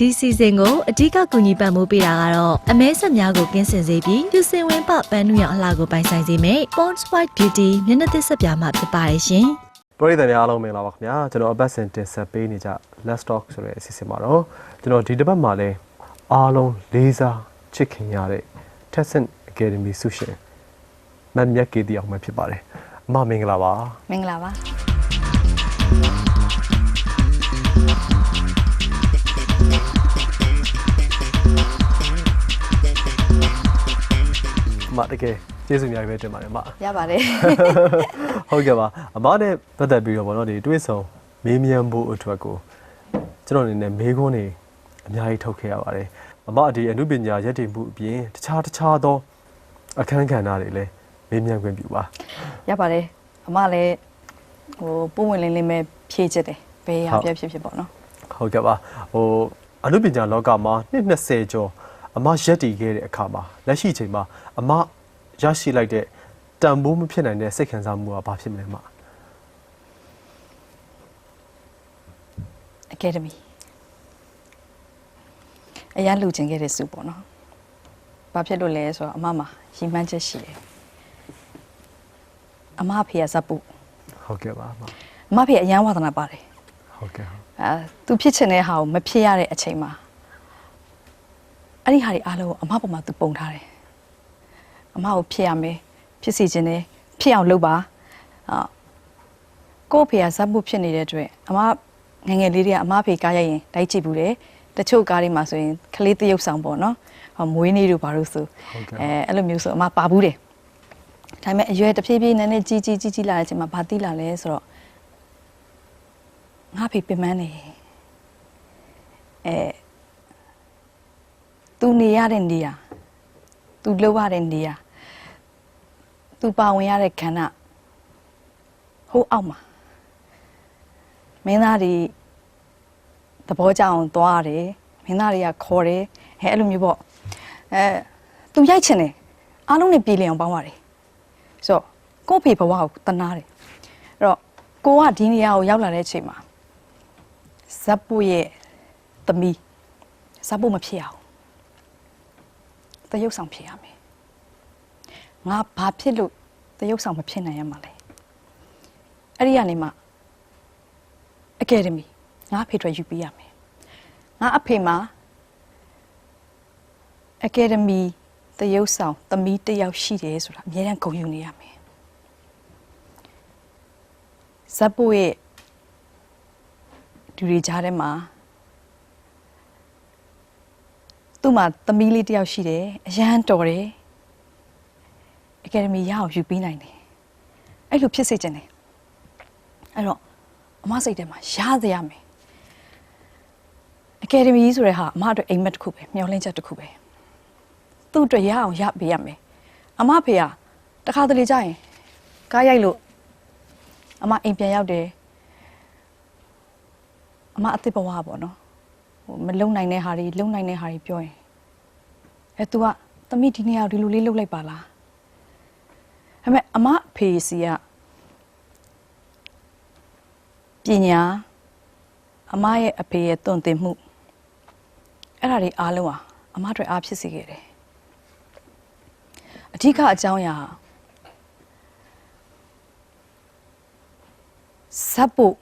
ဒီစီစဉ်ကိုအဓိကကူညီပံ့ပိုးပေးတာကတော့အမဲဆက်များကိုကင်းစင်စေပြီးပြူစင်ဝင်ပပန်းနုရောင်အလှကိုပိုင်ဆိုင်စေမယ့် Pond's White Beauty မျက်နှာသစ်ဆက်ပြားမှာဖြစ်ပါတယ်ရှင်ပရိသတ်များအားလုံးမင်္ဂလာပါခင်ဗျာကျွန်တော်အပတ်စဉ်တင်ဆက်ပေးနေကြ Let's Talk ဆိုတဲ့အစီအစဉ်မှာတော့ကျွန်တော်ဒီတစ်ပတ်မှာလဲအားလုံးလေးစားချစ်ခင်ရတဲ့ Tessin Academy ဆုရှင်မတ်မြတ်ကေတီအောင်ပဲဖြစ်ပါတယ်အမမင်္ဂလာပါမင်္ဂလာပါ မတကယ်ကျေးဇူးများပဲတင်ပါတယ်အမရပါတယ်ဟုတ်ကဲ့ပါအမနဲ့ပတ်သက်ပြီးတော့ဗောနော်ဒီတွေ့ဆုံမေးမြန်းဖို့အတွက်ကိုကျွန်တော်အနေနဲ့မေးခွန်းတွေအများကြီးထုတ်ခဲ့ရပါတယ်အမဒီအမှုပညာရည်တည်မှုအပြင်တခြားတခြားသောအခန်းကဏ္ဍတွေလည်းမေးမြန်းခွင့်ပြုပါရပါတယ်အမလည်းဟိုပုံဝင်လင်းလင်းပဲဖြည့်ချစ်တယ်ဘယ်ရဟုတ်ပြဖြစ်ဖြစ်ပေါ့နော်ဟုတ်ကဲ့ပါဟိုအမှုပညာလောကမှာနှစ်20ကျော် အမရက်တည်ခဲ့တဲ့အခါမှာလက်ရှိချိန်မှာအမရရှိလိုက်တဲ့တန်ဖိုးမဖြစ်နိုင်တဲ့စိတ်ခံစားမှုကဘာဖြစ်မလဲအမအကယ်ဒမီအရန်လူချင်းခဲ့တဲ့စုပေါ့နော်ဘာဖြစ်လို့လဲဆိုတော့အမမှာရီမှန်းချက်ရှိတယ်အမအဖေကဇပ်ပုဟုတ်ကဲ့ပါအမအမအဖေကအရန်ဝါသနာပါတယ်ဟုတ်ကဲ့ဟုတ် အဲသူဖြစ်ချင်တဲ့ဟာကိုမဖြစ်ရတဲ့အချိန်မှာ အဲ့ဒီဟာတွေအားလုံးကိုအမပေါ်မှာသူပုံထားတယ်အမကိုဖြစ်ရမယ်ဖြစ်စီခြင်းနဲ့ဖြစ်အောင်လုပ်ပါအာကို့ဖေကဇက်မှုဖြစ်နေတဲ့အတွက်အမငယ်ငယ်လေးတွေကအမဖေကားရရင်တိုက်ကြည့်ဘူးတယ်တချို့ကားတွေမှာဆိုရင်ကလေးတရုပ်ဆောင်ပေါ့နော်ဟောမွေးနေ့တို့ဘာလို့ဆိုဟုတ်ကဲ့အဲအဲ့လိုမျိုးဆိုအမပါဘူးတယ်ဒါပေမဲ့အရွယ်တဖြည်းဖြည်းနည်းနည်းကြီးကြီးကြီးကြီးလာတဲ့အချိန်မှာဘာသိလာလဲဆိုတော့ငါဖေပင်မနေအဲ သူနေရတဲ့နေရာသူလှုပ်ရတဲ့နေရာသူပါဝင်ရတဲ့ခန္ဓာဟိုးအောက်မှာမင်းသားတွေသဘောကျအောင်သွားရတယ်မင်းသားတွေကခေါ်တယ်ဟဲအဲ့လိုမျိုးပေါ့အဲသူရိုက်ချင်တယ်အားလုံးနဲ့ပြည်လည်အောင်ပေါင်းရတယ်ဆိုတော့ကိုယ့်ဖေဘဝကိုတနာတယ်အဲ့တော့ကိုကဒီနေရာကိုရောက်လာတဲ့အချိန်မှာဇက်ပုရဲ့သမီးဇက်ပုမဖြစ်အောင် တရုပ်ဆောင်ဖြစ်ရမယ်ငါဘာဖြစ်လို့တရုပ်ဆောင်မဖြစ်နိုင်ရမှာလဲအဲ့ဒီကနေမှအကယ်ဒမီငါအဖေတို့ယူပေးရမယ်ငါအဖေမှာအကယ်ဒမီတရုပ်ဆောင်သမီးတစ်ယောက်ရှိတယ်ဆိုတာအများကြီးဂုဏ်ယူနေရမယ်ဇက်ပုရဲ့လူတွေကြားထဲမှာ သူ့မှာသမီးလေးတစ်ယောက်ရှိတယ်အရန်တော်တယ်အကယ်ဒမီရအောင်ယူပေးနိုင်တယ်အဲ့လိုဖြစ်စေချင်တယ်အဲ့တော့အမစိတ်ထဲမှာရစေရမယ်အကယ်ဒမီဆိုတဲ့ဟာအမအတွက်အိမ်မက်တစ်ခုပဲမျှော်လင့်ချက်တစ်ခုပဲသူ့အတွက်ရအောင်ရပေးရမယ်အမဖေကတခါတလေကြာရင်ကားရိုက်လို့အမအိမ်ပြန်ရောက်တယ်အမအစ်စ်ဘဝပေါ့နော် ဟိုမလုံနိုင်တဲ့ဟာတွေလုံနိုင်တဲ့ဟာတွေပြောရင်အဲ तू ကသမီးဒီနေ့ကဒီလိုလေးလုပ်လိုက်ပါလားဒါပေမဲ့အမအဖေစီကပညာအမရဲ့အဖေရဲ့တွန့်တင်မှုအဲ့ဒါတွေအားလုံးဟာအမအတွက်အားဖြစ်စေခဲ့တယ်အဓိကအကြောင်းအရာဇက်ဖို့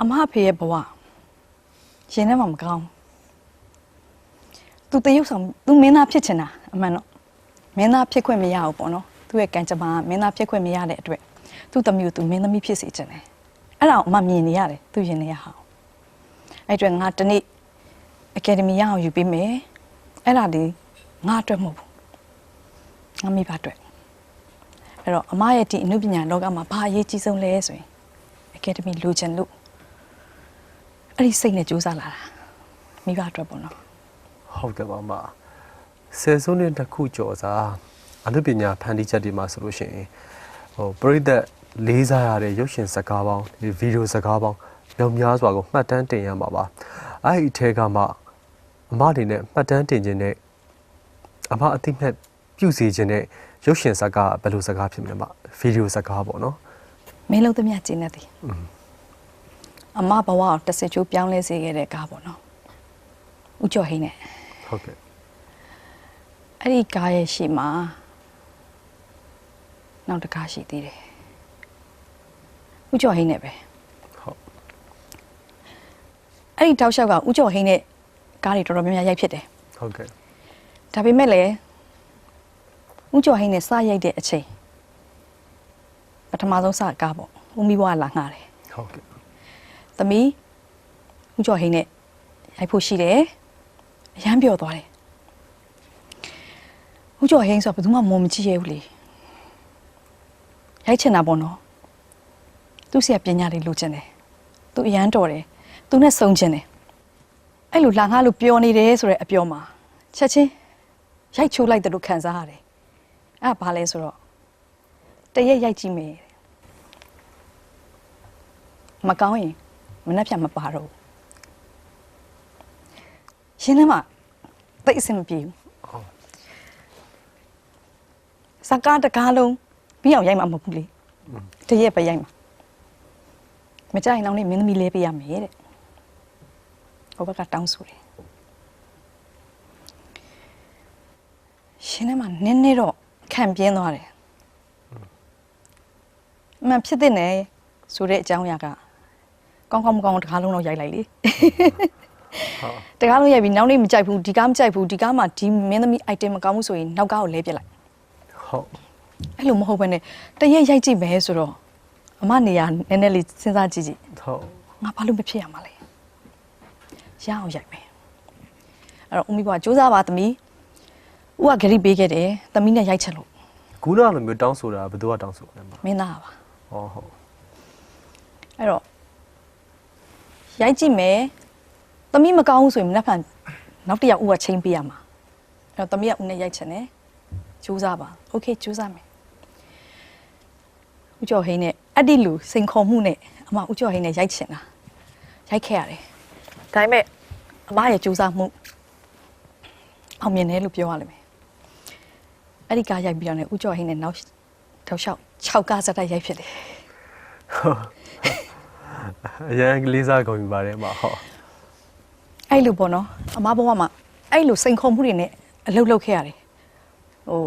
အမအဖေရဲ့ဘဝ ရင်ထဲမှာမကောင်းသူတရုပ်ဆောင်သူမင်းသားဖြစ်ချင်တာအမှန်တော့မင်းသားဖြစ်ခွင့်မရဘူးပေါ့နော်သူ့ရဲ့ကံကြမ္မာကမင်းသားဖြစ်ခွင့်မရတဲ့အတွက်သူ့သမီးကိုသူမင်းသမီးဖြစ်စေချင်တယ်အဲ့ဒါကိုအမမြင်နေရတယ်သူရင်နေရဟာအဲ့အတွက်ငါတနေ့အကယ်ဒမီရအောင်ယူပေးမယ်အဲ့ဒါဒီငါအတွက်မဟုတ်ဘူးငါမိဘအတွက်အဲ့တော့အမရဲ့ဒီအနုပညာလောကမှာဘာအရေးကြီးဆုံးလဲဆိုရင်အကယ်ဒမီလိုချင်လို့ အဲ့ဒီစိတ်နဲ့စူးစမ်းလာတာမိဘအတွက်ပေါ့နော်ဟုတ်ကဲ့ပါအမဆယ်စုနှစ်တစ်ခုကျော်စာအနုပညာဖန်တီးချက်တွေမှာဆိုလို့ရှိရင်ဟိုပရိသတ်လေးစားရတဲ့ရုပ်ရှင်ဇာတ်ကားပေါင်းဒီဗီဒီယိုဇာတ်ကားပေါင်းမြောက်များစွာကိုမှတ်တမ်းတင်ရမှာပါအဲ့ဒီအထဲကမှအမအနေနဲ့မှတ်တမ်းတင်ခြင်းနဲ့အမအသိမဲ့ပြုစီခြင်းနဲ့ရုပ်ရှင်ဇာတ်ကားဘယ်လိုဇာတ်ကားဖြစ်မလဲမဗီဒီယိုဇာတ်ကားပေါ့နော်မင်းလုံးသမျှကျင်းနေသည် အမဘဝကိုတစ်စချိုးပြောင်းလဲစေခဲ့တဲ့ကားပေါ့နော်ဦးကျော်ဟိန်းနဲ့ဟုတ်ကဲ့အဲ့ဒီကားရဲ့ရှေ့မှာနောက်တစ်ကားရှိသေးတယ်ဦးကျော်ဟိန်းနဲ့ပဲဟုတ်အဲ့ဒီတောက်လျှောက်ကဦးကျော်ဟိန်းနဲ့ကားတွေတော်တော်များများရိုက်ဖြစ်တယ်ဟုတ်ကဲ့ဒါပေမဲ့လည်းဦးကျော်ဟိန်းနဲ့စရိုက်တဲ့အချိန်ပထမဆုံးစကားပေါ့ဦးမီဘွားကလာငှားတယ်ဟုတ်ကဲ့ သမီးဦးကျော်ဟိန်းနဲ့ရိုက်ဖို့ရှိတယ်အရမ်းပြောသွားတယ်ဦးကျော်ဟိန်းဆိုတာဘယ်သူမှမုံမကြည့်ရဘူးလေရိုက်ချင်တာပေါ့နော်သူစီကပညာလေးလိုချင်တယ်သူအရန်တော်တယ်သူနဲ့စုံချင်တယ်အဲ့လိုလာငှားလို့ပြောနေတယ်ဆိုတဲ့အပြောမှာချက်ချင်းရိုက်ချိုးလိုက်တယ်လို့ခံစားရတယ်အဲ့ဒါဘာလဲဆိုတော့တရက်ရိုက်ကြည့်မယ်တဲ့မကောင်းရင် မနှက်ဖြတ်မပါတော့ဘူးရှင်းထဲမှာတိတ်အဆင်မပြေဘူးဟုတ်စကားတကားလုံးပြီးအောင်ရိုက်မှာမဟုတ်ဘူးလေတရက်ပဲရိုက်မှာမကြိုက်ရင်တော့နေမင်းသမီးလဲပေးရမယ်တဲ့ဟိုဘက်ကတောင်းဆိုတယ်ရှင်းထဲမှာနင်းနေတော့ခံပြင်းသွားတယ်အမှန်ဖြစ်တဲ့နယ်ဆိုတဲ့အကြောင်းအရာက ကောင်းကောင်းမကောင်းတကားလုံးတော့ရိုက်လိုက်လေဟုတ်တကားလုံးရိုက်ပြီးနောက်နေ့မကြိုက်ဘူးဒီကားမကြိုက်ဘူးဒီကားမှာဒီမင်းသမီး item မကောင်းဘူးဆိုရင်နောက်ကားကိုလဲပြစ်လိုက်ဟုတ်အဲ့လိုမဟုတ်ဘဲနဲ့တရက်ရိုက်ကြည့်မယ်ဆိုတော့အမနေရနည်းနည်းလေးစဉ်းစားကြည့်ကြည့်ဟုတ်ငါဘာလို့မဖြစ်ရမှာလဲရအောင်ရိုက်မယ်အဲ့တော့ဦးမီဘွားစူးစမ်းပါသမီးဦးကဂရိပေးခဲ့တယ်သမီးနဲ့ရိုက်ချက်လို့ခုနကလိုမျိုးတောင်းဆိုတာဘယ်သူကတောင်းဆိုလဲမမင်းသားပါဟောဟုတ်အဲ့တော့ ရိုက်ကြည့်မယ်သမီးမကောင်းဘူးဆိုရင်မနှက်ဖန်နောက်တစ်ယောက်ဦးကချိန်ပေးရမှာအဲ့တော့သမီးကဦးနဲ့ရိုက်ချင်တယ်စူးစမ်းပါโอเคစူးစမ်းမယ်ဦးကျော်ဟိန်းနဲ့အဲ့ဒီလူစိန်ခေါ်မှုနဲ့အမဦးကျော်ဟိန်းနဲ့ရိုက်ချင်တာရိုက်ခဲ့ရတယ်ဒါပေမဲ့အမရဲ့စူးစမ်းမှုအောင်မြင်တယ်လို့ပြောရလိမ့်မယ်အဲ့ဒီကားရိုက်ပြီးတော့ねဦးကျော်ဟိန်းနဲ့နောက်ထောက်လျှောက်6ကားစက်တိုက်ရိုက်ဖြစ်တယ် အရန်လေးစားကုန်ပြီပါတယ်မဟုတ်အဲ့လိုပေါ့နော်အမဘဝမှာအဲ့လိုစိန်ခေါ်မှုတွေနဲ့အလုပ်လုပ်ခဲ့ရတယ်ဟို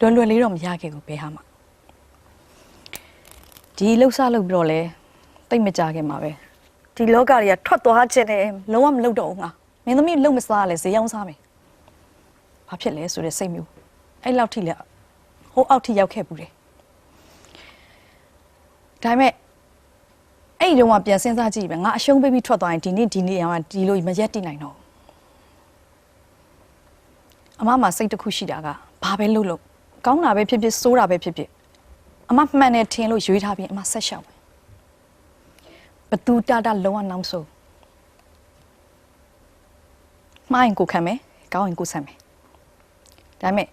လွယ်လွယ်လေးတော့မရခဲ့ဘူးဘယ်ဟာမှဒီလှုပ်ရှားလုပ်ပြီးတော့လဲတိတ်မကြခင်မှာပဲဒီလောကတွေကထွက်သွားခြင်းနဲ့လုံးဝမလုပ်တော့ဘူးငါမင်းသမီးလုံမစားလဲဈေးရောက်စားမယ်ဘာဖြစ်လဲဆိုတဲ့စိတ်မျိုးအဲ့လောက်ထိလဲဟိုအောက်ထိရောက်ခဲ့ဘူးတယ် ဒါပေမဲ့အဲ့ဒီတော့မှပြန်စဉ်းစားကြည့်ပဲငါအရှုံးပေးပြီးထွက်သွားရင်ဒီနေ့ဒီနေ့အောင်ဒီလိုမရက်တည်နိုင်တော့ဘူးအမမှာစိတ်တစ်ခုရှိတာကဘာပဲလုပ်လို့ကောင်းတာပဲဖြစ်ဖြစ်ဆိုးတာပဲဖြစ်ဖြစ်အမမှန်တယ်ထင်လို့ရွေးထားပြီးအမဆက်ရှောက်မယ်ဘသူတတလုံးဝနောက်ဆုံးမှားရင်ကိုခံမယ်ကောင်းရင်ကိုဆန်မယ်ဒါပေမဲ့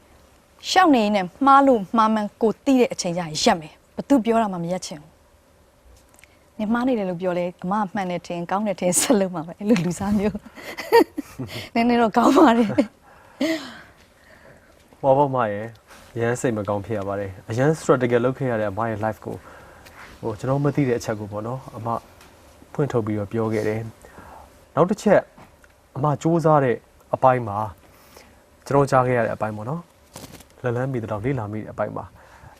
ရှောက်နေရင်နဲ့မှားလို့မှားမှန်ကိုသိတဲ့အချိန်ကျရင်ရက်မယ်ဘသူပြောတာမှမရက်ချင်ဘူး နေမှားနေတယ်လို့ပြောလဲအမမှန်တယ်ထင်ကောင်းတယ်ထင်ဆက်လို့မှာပဲအဲ့လိုလူစားမျိုးနည်းနည်းတော့ကောင်းပါတယ်ဟောပေါ့မရဲ့အရန်စိတ်မကောင်းဖြစ်ရပါတယ်အရန် strategy လုပ်ခဲ့ရတဲ့အမရဲ့ life ကိုဟိုကျွန်တော်မသိတဲ့အချက်ကိုပေါ့နော်အမဖွင့်ထုတ်ပြီးတော့ပြောခဲ့တယ်နောက်တစ်ချက်အမစူးစမ်းတဲ့အပိုင်းမှာကျွန်တော်ကြားခဲ့ရတဲ့အပိုင်းပေါ့နော်လလန်းမိတော့လေးလာမိတဲ့အပိုင်းမှာ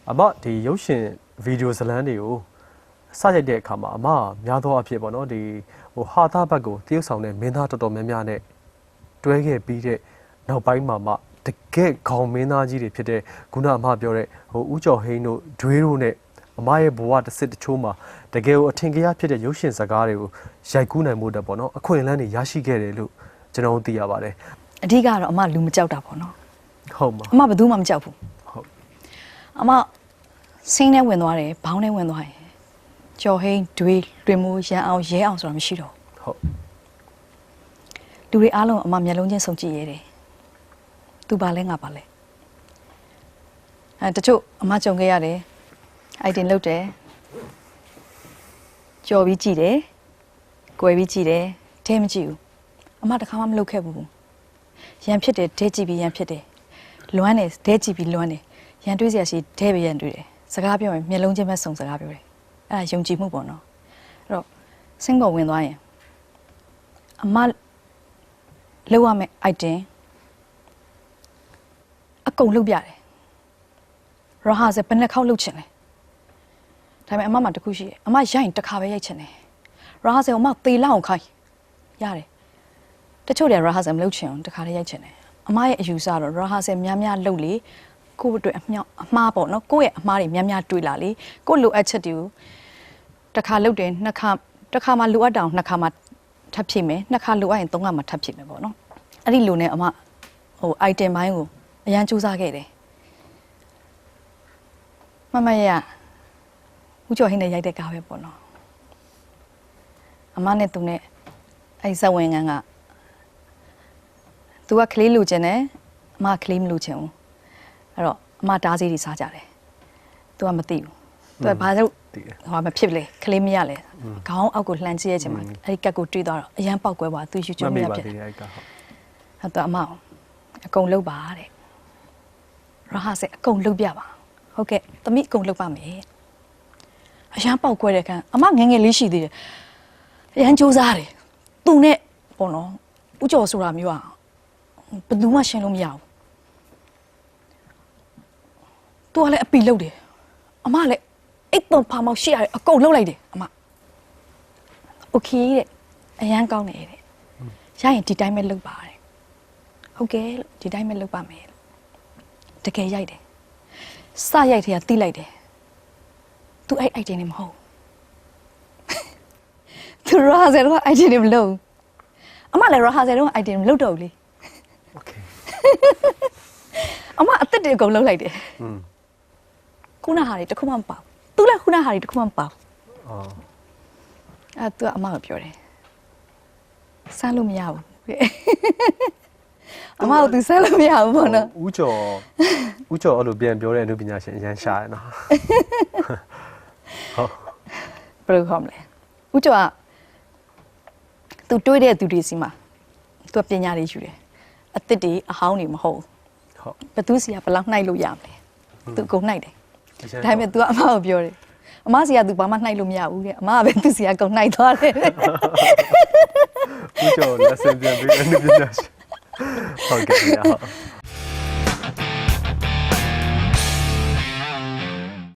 အမဒီရုပ်ရှင်ဗီဒီယိုဇတ်လန်းတွေကို စရိုက်တဲ့အခါမှာအမများသောအားဖြင့်ပေါ့နော်ဒီဟိုဟာသားဘက်ကိုတရုပ်ဆောင်တဲ့မင်းသားတော်တော်များများနဲ့တွဲခဲ့ပြီးတဲ့နောက်ပိုင်းမှာမှတကယ်ခေါင်းမင်းသားကြီးတွေဖြစ်တဲ့ခုနအမပြောတဲ့ဟိုဦးကျော်ဟိန်းတို့ဒွေးတို့နဲ့အမရဲ့ဘဝတစ်စစ်တစ်ချိုးမှာတကယ်ကိုအထင်ကြီးဖြစ်တဲ့ရုပ်ရှင်ဇာတ်ကားတွေကိုရိုက်ကူးနိုင်မှုတက်ပေါ့နော်အခွင့်အလမ်းတွေရရှိခဲ့တယ်လို့ကျွန်တော်တို့သိရပါတယ်အဓိကတော့အမလူမကြောက်တာပေါ့နော်ဟုတ်မှာအမဘယ်သူမှမကြောက်ဘူးဟုတ်အမစင်းနဲ့ဝင်သွားတယ်ဘောင်းနဲ့ဝင်သွားတယ် ကြော်ဟိန်းတွေးတွင်မိုးရန်အောင်ရဲအောင်ဆိုတာမရှိတော့ဟုတ်လူတွေအားလုံးအမမျက်လုံးချင်းစုံကြည့်ရတယ်သူပါလဲငါပါလဲအဲတချို့အမကြုံခဲ့ရတယ်အိုက်တင်လုတ်တယ်ကြော်ပြီးကြည့်တယ်꿰ပြီးကြည့်တယ်တဲမကြည့်ဘူးအမတခါမှမလုပ်ခဲ့ဘူးရန်ဖြစ်တယ်ဒဲကြည့်ပြီးရန်ဖြစ်တယ်လွမ်းတယ်ဒဲကြည့်ပြီးလွမ်းတယ်ရန်တွေးစရာရှိဒဲပဲရန်တွေးတယ်စကားပြောရင်မျက်လုံးချင်းပဲစုံစကားပြောတယ် အဲ့ဒါယုံကြည်မှုပေါ့နော်အဲ့တော့စင်းပေါ်ဝင်သွားရင်အမလောက်ရမယ် item အကုန်လုပ်ပြတယ်ရဟာစဘယ်နှခေါက်လုပ်ချင်လဲဒါပေမဲ့အမမှတစ်ခုရှိတယ်အမရိုက်ရင်တစ်ခါပဲရိုက်ချင်တယ်ရဟာစကိုအမသေလောက်အောင်ခိုင်းရတယ်တချို့တွေရဟာစမလုပ်ချင်အောင်တစ်ခါတည်းရိုက်ချင်တယ်အမရဲ့အယူဆတော့ရဟာစများများလုပ်လေကိုယ့်အတွက်အမြောက်အမှားပေါ့နော်ကိုယ့်ရဲ့အမှားတွေများများတွေးလာလေကိုယ့်လိုအပ်ချက်တွေကို တစ်ခါလုတ်တယ်နှစ်ခါတစ်ခါမှလိုအပ်တောင်နှစ်ခါမှထပ်ဖြည့်မယ်နှစ်ခါလိုအပ်ရင်သုံးခါမှထပ်ဖြည့်မယ်ပေါ့နော်အဲ့ဒီလိုနဲ့အမဟို item ဘိုင်းကိုအရန်စူးစမ်းခဲ့တယ်မမရဦးကျော်ဟင်းနဲ့ရိုက်တဲ့ကားပဲပေါ့နော်အမနဲ့သူနဲ့အဲ့ဇဝင်ငန်းကသူကကလေးလူချင်တယ်အမကကလေးမလူချင်ဘူးအဲ့တော့အမတားစီးတွေစားကြတယ်သူကမသိဘူး သူကဘာလို့တည်တယ်ဟိုမဖြစ်လေခလေးမရလေခေါင်းအောက်ကိုလှန်ကြည့်ရခြင်းမှာအဲ့ဒီကက်ကိုတွေးသွားတော့အရန်ပောက်ကွဲသွားသူယူမကျွမ်းမမေ့ရပါဖြစ်သေးတယ်အဲ့ကဟုတ်အဲ့တော့အမအောင်အကုန်လုတ်ပါတဲ့ရဟဆက်အကုန်လုတ်ပြပါဟုတ်ကဲ့သမီးအကုန်လုတ်ပါမယ်အရန်ပောက်ကွဲတဲ့ခံအမငယ်ငယ်လေးရှိသေးတယ်အရန်စူးစားတယ်သူနဲ့ပေါ့နော်ဥကျော်ဆိုတာမျိုးอ่ะဘယ်သူမှရှင်းလို့မရဘူးသူကလည်းအပီလုတ်တယ်အမလည်း အိတ်တုံဖာမောက်ရှိရတယ်အကုန်လုတ်လိုက်တယ်အမโอเคတဲ့အရန်ကောင်းတယ်တဲ့ရရင်ဒီတိုင်းပဲလုတ်ပါတဲ့ဟုတ်ကဲ့လို့ဒီတိုင်းပဲလုတ်ပါမယ်လို့တကယ်ရိုက်တယ်စရိုက်ထဲကတီးလိုက်တယ်သူအဲ့အိုက်တင်နေမဟုတ်သူရာဇယ်တော့အိုက်တင်နေမလို့အမလည်းရာဇယ်တော့အိုက်တင်မလို့တော့ဘူးလေ โอเค အမအသက်တွေအကုန်လုံးလိုက်တယ် อืม ခုနဟာတွေတစ်ခုမှမပါဘူး သူလည်းခုနဟာတွေတစ်ခုမှမပါဘူးအော်အဲသူကအမကပြောတယ်စမ်းလို့မရဘူးတဲ့အမကသူစမ်းလို့မရဘူးပေါ့နော်ဦးကျော်ဦးကျော်အဲ့လိုပြန်ပြောတဲ့အနုပညာရှင်အရန်ရှာရနော်ဟုတ်ဘယ်လိုခေါ်မလဲဦးကျော်ကသူတွေးတဲ့သူတွေစီမှာသူကပညာတွေယူတယ်အစ်စ်တွေအဟောင်းတွေမဟုတ်ဘူးဟုတ်ဘသူစီကဘယ်လောက်နှိုက်လို့ရမလဲသူကုန်နှိုက်တယ်အရန် ဒါပေမဲ့ तू ကအမကိုပြောတယ်အမစီက तू ဘာမှနှိုက်လို့မရဘူးတဲ့အမကပဲသူစီကကုန်နှိုက်သွားတယ်ဦးကျော်လက်ဆင်ပြန်ပြီးအနုပညာရှင်ဟုတ်ကဲ့ဗျာဟုတ်